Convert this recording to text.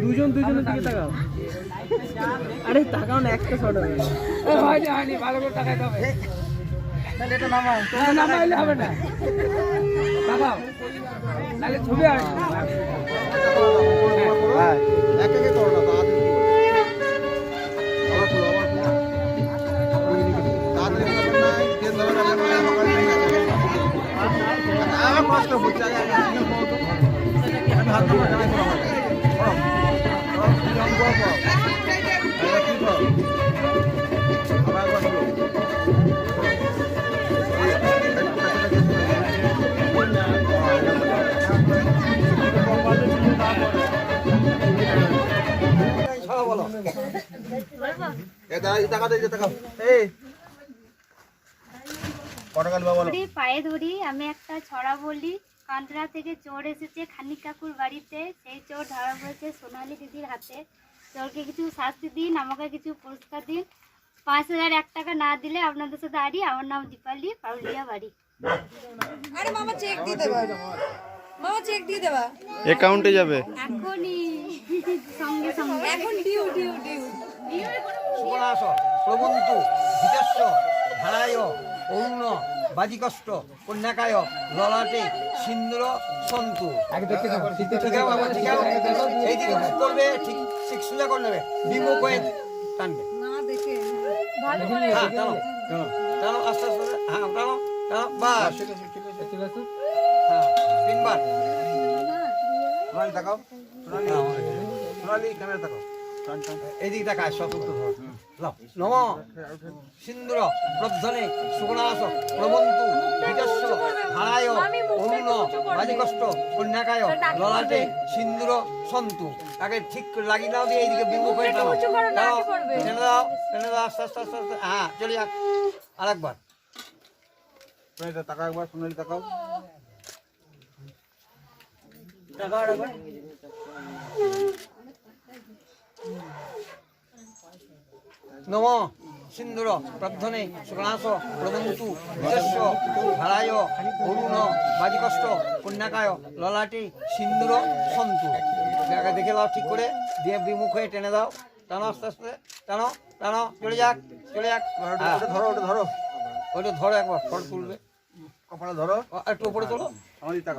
দুজন দুজনের দিকে তাকাও। আরে তাকাও না একটা শট হবে হয়নি হয়নি ভালো করে তাকাইতে হবে। তাহলে এটা নামাও। না নামাইলে হবে না। তাকাও তাহলে ছবি আসবে এক একে করো না তাড়াতাড়ি আবার খুলো, আবার খুলো। তাড়াতাড়ি করবেন পায়ে ধরি আমি একটা ছড়া বলি। কান্তরা থেকে চোর এসেছে খানিক কাকুর বাড়িতে। সেই চোর ধরা পড়েছে সোনালী দিদির হাতে। চোরকে কিছু শাস্তি দিন আমাকে কিছু পুরস্কার দিন। পাঁচ হাজার এক টাকা না দিলে আপনাদের সাথে আড়ি আমার নাম দীপালি পাউলিয়া বাড়ি। আরে মামা চেক দিয়ে দেবা। মামা চেক দিয়ে দেবা। অ্যাকাউন্টে যাবে। এখনই। সঙ্গে সঙ্গে। এখন ডিউ ডিউ ডিউ। সুবনাশ প্রবন্তু হিতস্য ধারায় অরুণ বাজিকষ্ট কন্যাকায় ললাটে সিন্দুর সন্তু? এই দিকে ঠিক করবে ঠিক ঠিক সোজা করে নেবে। বিমুখ হয়ে টানবে। হ্যাঁ টানো টানো আস্তে আস্তে হ্যাঁ টানো টানো বাস। হ্যাঁ তিনবার। সোনালি তাকাও সোনালি সোনালি ক্যামেরা এদিকে তাকায় সতর্ক নম। সিন্দুর প্রবন্তু বিজস্ব ধারায় অরুণ বাজিকষ্ট কন্যাকায় ললাটে সিন্দুর সন্তু। তাকে ঠিক লাগিয়ে দাও দিয়ে এইদিকে বিমুখ হয়ে টানো দাও টেনে দাও আস্তে আস্তে আস্তে আস্তে। হ্যাঁ চলে যাক। তাকাও একবার সোনালি তাকাও। টাকা আরেকবার। নম সিন্দুর প্রধ্বনে সুগণাস প্রবন্তু বিজস্ব ধারায় অরুণ বাজিকষ্ট কন্যাকায় ললাটে সিন্দুর সন্তু জায়গা দেখে দাও ঠিক করে দিয়ে বিমুখ হয়ে টেনে দাও টানো আস্তে আস্তে টানো টানো চলে যাক চলে যাক হ্যাঁ, ওটা ধরো ওটা ধরো ধরো একবার ফট তুলবে কপালে ধরো একটু উপরে তোলো সোনালি তাকাও